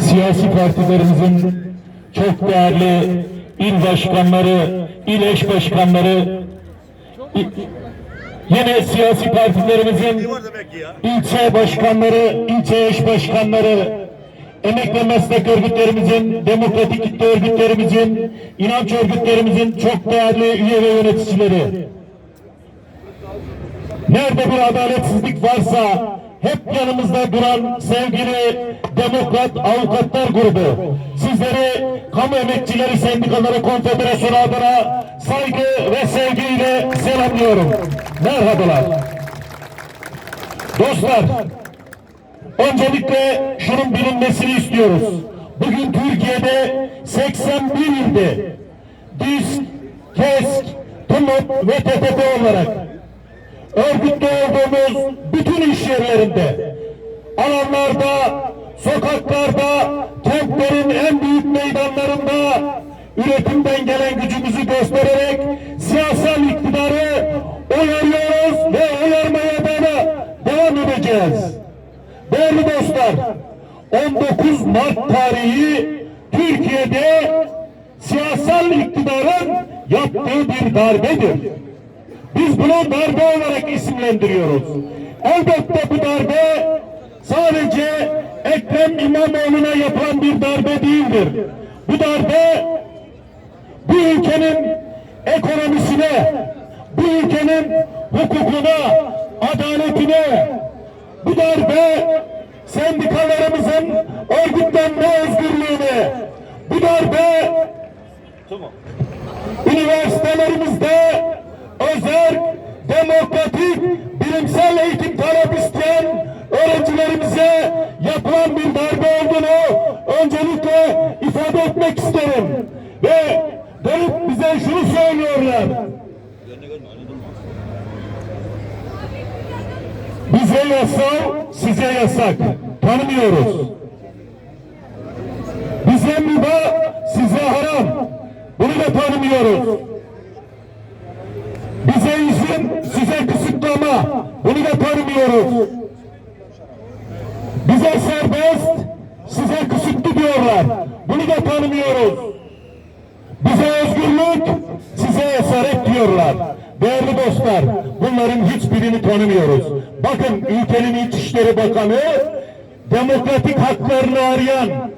siyasi partilerimizin çok değerli il başkanları, il eş başkanları, yine siyasi partilerimizin ilçe başkanları, ilçe eş başkanları, emek ve meslek örgütlerimizin, demokratik kitle örgütlerimizin, inanç örgütlerimizin çok değerli üye ve yöneticileri. Nerede bir adaletsizlik varsa hep yanımızda duran sevgili demokrat avukatlar grubu sizleri kamu emekçileri sendikaları konfederasyonu adına saygı ve sevgiyle selamlıyorum. Merhabalar. Dostlar, öncelikle şunun bilinmesini istiyoruz. Bugün Türkiye'de 81 ilde DİSK, KESK, TUMOP ve TTP olarak örgütlü olduğumuz bütün iş yerlerinde, alanlarda, sokaklarda, kentlerin en büyük meydanlarında üretimden gelen gücümüzü göstererek siyasal iktidarı uyarıyoruz ve uyarmaya da devam edeceğiz. Değerli dostlar, 19 Mart tarihi Türkiye'de siyasal iktidarın yaptığı bir darbedir. Biz bunu darbe olarak isimlendiriyoruz. Elbette bu darbe sadece Ekrem İmamoğlu'na yapılan bir darbe değildir. Bu darbe bu ülkenin ekonomisine, bu ülkenin hukukuna, adaletine, bu darbe sendikalarımızın örgütlenme özgürlüğüne, bu darbe üniversitelerimizde özel, demokratik, bilimsel eğitim talep isteyen öğrencilerimize yapılan bir darbe olduğunu öncelikle ifade etmek isterim. Ve dönüp bize şunu söylüyorlar. Bize yasal, size yasak. Tanımıyoruz. Bize mübah, size haram. Bunu da tanımıyoruz. Bize izin, size kısıtlama. Bunu da tanımıyoruz. Bize serbest, size kısıtlı diyorlar. Bunu da tanımıyoruz. Bize özgürlük, size esaret diyorlar. Değerli dostlar, bunların hiçbirini tanımıyoruz. Bakın ülkenin İçişleri Bakanı demokratik haklarını arayan,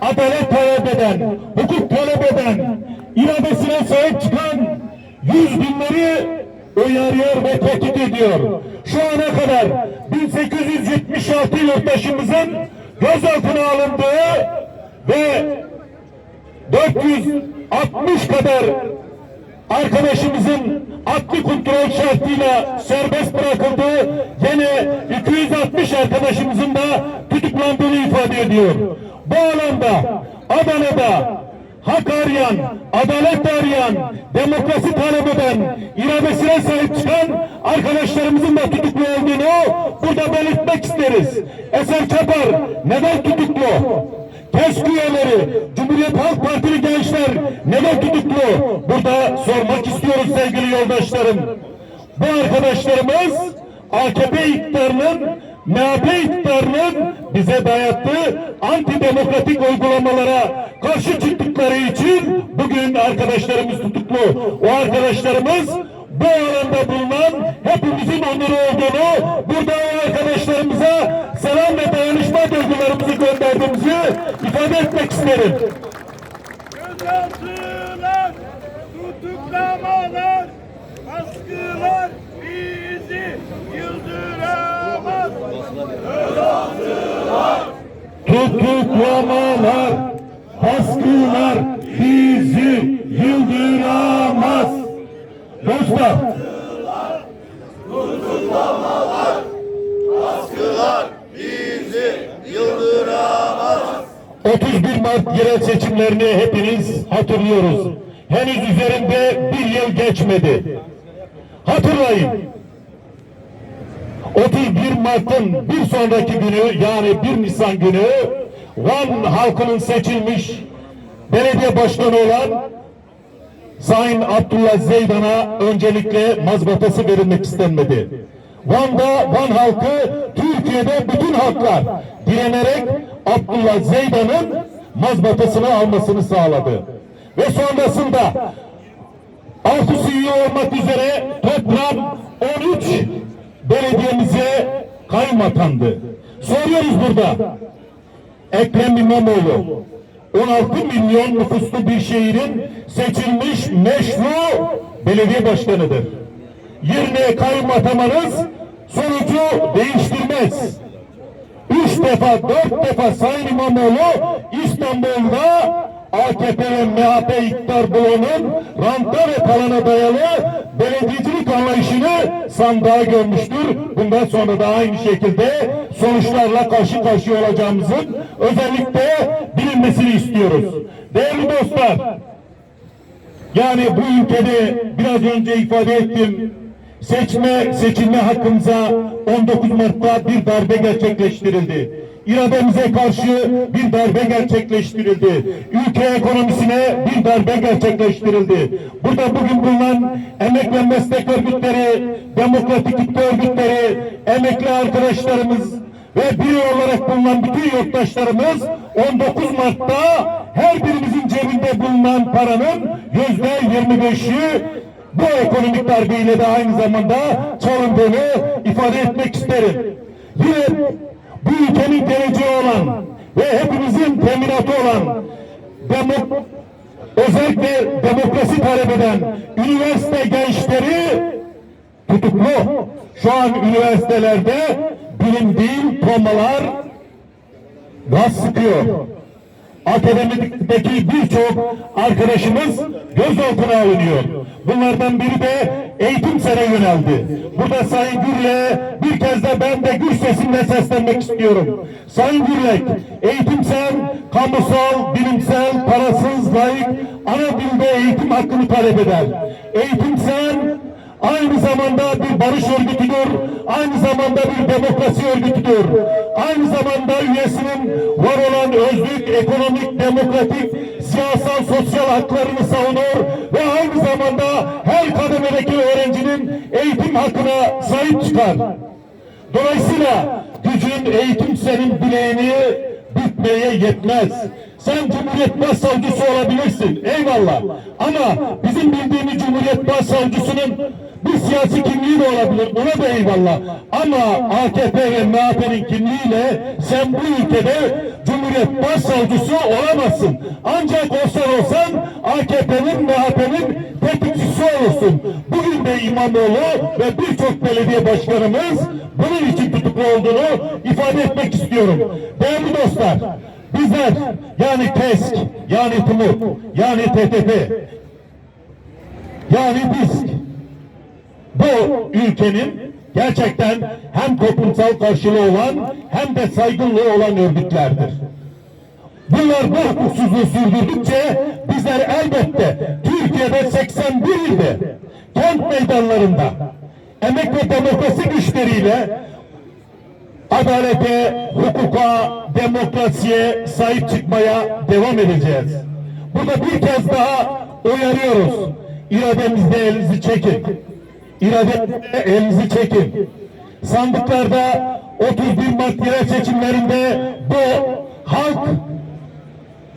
adalet talep eden, hukuk talep eden, iradesine sahip çıkan yüz binleri uyarıyor ve tehdit ediyor. Şu ana kadar 1876 yurttaşımızın gözaltına alındığı ve 460 kadar arkadaşımızın adli kontrol şartıyla serbest bırakıldığı yine 260 arkadaşımızın da tutuklandığını ifade ediyor. Bu alanda Adana'da hak arayan, adalet arayan, demokrasi talep eden, iradesine sahip çıkan arkadaşlarımızın da tutuklu olduğunu burada belirtmek isteriz. Eser Çapar neden tutuklu? TESK üyeleri, Cumhuriyet Halk Partili gençler neden tutuklu? Burada sormak istiyoruz sevgili yoldaşlarım. Bu arkadaşlarımız AKP iktidarının, MHP iktidarının bize dayattığı antidemokratik uygulamalara karşı çıktıkları için bugün arkadaşlarımız tutuklu. O arkadaşlarımız bu alanda bulunan hepimizin onuru olduğunu burada o arkadaşlarımıza selam ve dayanışma duygularımızı gönderdiğimizi ifade etmek isterim. 31 Mart yerel seçimlerini hepiniz hatırlıyoruz. Henüz üzerinde bir yıl geçmedi. Hatırlayın. 31 Mart'ın bir sonraki günü yani 1 Nisan günü Van halkının seçilmiş belediye başkanı olan Sayın Abdullah Zeydan'a öncelikle mazbatası verilmek istenmedi. Van'da Van halkı, Türkiye'de bütün halklar direnerek Abdullah Zeydan'ın mazbatasını almasını sağladı. Ve sonrasında altı suyu olmak üzere toplam 13 belediyemize kayyum atandı. Soruyoruz burada. Ekrem İmamoğlu 16 milyon nüfuslu bir şehrin seçilmiş meşru belediye başkanıdır. Yerine kayyum atamanız sonucu değiştirmez. Üç defa, dört defa Sayın İmamoğlu İstanbul'da AKP ve MHP iktidar bloğunun ranta ve palana dayalı belediyecilik anlayışını sandığa gömmüştür. Bundan sonra da aynı şekilde sonuçlarla karşı karşıya olacağımızın özellikle bilinmesini istiyoruz. Değerli dostlar, yani bu ülkede biraz önce ifade ettim. Seçme, seçilme hakkımıza 19 Mart'ta bir darbe gerçekleştirildi. İrademize karşı bir darbe gerçekleştirildi. Ülke ekonomisine bir darbe gerçekleştirildi. Burada bugün bulunan emek ve meslek örgütleri, demokratik kitle örgütleri, emekli arkadaşlarımız, ve biri olarak bulunan bütün yurttaşlarımız 19 Mart'ta her birimizin cebinde bulunan paranın yüzde 25'i bu ekonomik darbeyle de aynı zamanda çalındığını ifade etmek isterim. Yine bu ülkenin geleceği olan ve hepimizin teminatı olan demok özellikle demokrasi talep eden üniversite gençleri tutuklu. Şu an üniversitelerde bilim değil tomalar gaz sıkıyor. Akademideki birçok arkadaşımız gözaltına alınıyor. Bunlardan biri de eğitim sene yöneldi. Burada Sayın Gürlek'e bir kez de ben de gür sesimle seslenmek istiyorum. Sayın Gürlek, eğitim sen kamusal, bilimsel, parasız, layık ana dilde eğitim hakkını talep eder. Eğitim sen aynı zamanda bir barış örgütüdür, aynı zamanda bir demokrasi örgütüdür. Aynı zamanda üyesinin var olan özlük, ekonomik, demokratik, siyasal, sosyal haklarını savunur ve aynı zamanda her kademedeki öğrencinin eğitim hakkına sahip çıkar. Dolayısıyla gücün eğitim senin bileğini bitmeye yetmez. Sen Cumhuriyet Başsavcısı olabilirsin. Eyvallah. Ama bizim bildiğimiz Cumhuriyet Başsavcısının bir siyasi kimliği de olabilir. Ona da eyvallah. Ama AKP ve MHP'nin kimliğiyle sen bu ülkede Cumhuriyet Başsavcısı olamazsın. Ancak olsan olsan AKP'nin MHP'nin tetikçisi olursun. Bugün de İmamoğlu ve birçok belediye başkanımız bunun için tutuklu olduğunu ifade etmek istiyorum. Değerli dostlar, bizler yani KESK, yani TUMUK, yani TTP, yani BİSK bu ülkenin gerçekten hem toplumsal karşılığı olan hem de saygınlığı olan örgütlerdir. Bunlar bu hukuksuzluğu sürdürdükçe bizler elbette Türkiye'de 81 ilde kent meydanlarında emek ve demokrasi güçleriyle adalete, hukuka, demokrasiye sahip çıkmaya devam edeceğiz. Burada bir kez daha uyarıyoruz. İrademizde elinizi çekin. İrademizde elinizi çekin. Sandıklarda 31 Mart yerel seçimlerinde bu halk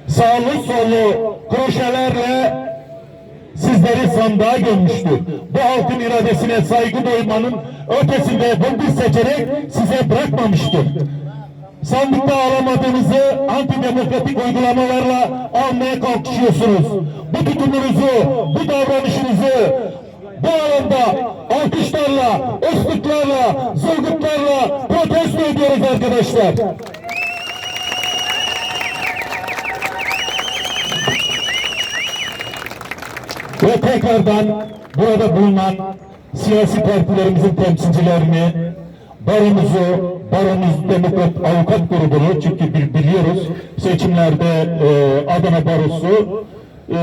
sağlı sollu kroşelerle sizleri sandığa gömmüştür. Bu halkın iradesine saygı duymanın ötesinde bu bir seçenek size bırakmamıştır. Sandıkta alamadığınızı antidemokratik uygulamalarla almaya kalkışıyorsunuz. Bu tutumunuzu, bu davranışınızı bu alanda alkışlarla, ıslıklarla, zılgıtlarla protesto ediyoruz arkadaşlar. Ve burada bulunan siyasi partilerimizin temsilcilerini, baromuzu, baromuz Demokrat Avukat Grubunu çünkü bil- biliyoruz seçimlerde e, Adana Barosu e,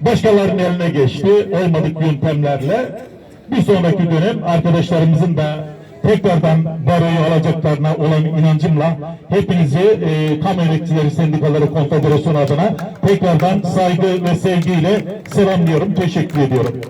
başkalarının eline geçti olmadık yöntemlerle. Bir sonraki dönem arkadaşlarımızın da tekrardan baroyu alacaklarına olan inancımla hepinizi e, Kamu Emekçileri Sendikaları Konfederasyonu adına tekrardan saygı ve sevgiyle selamlıyorum. Teşekkür ediyorum.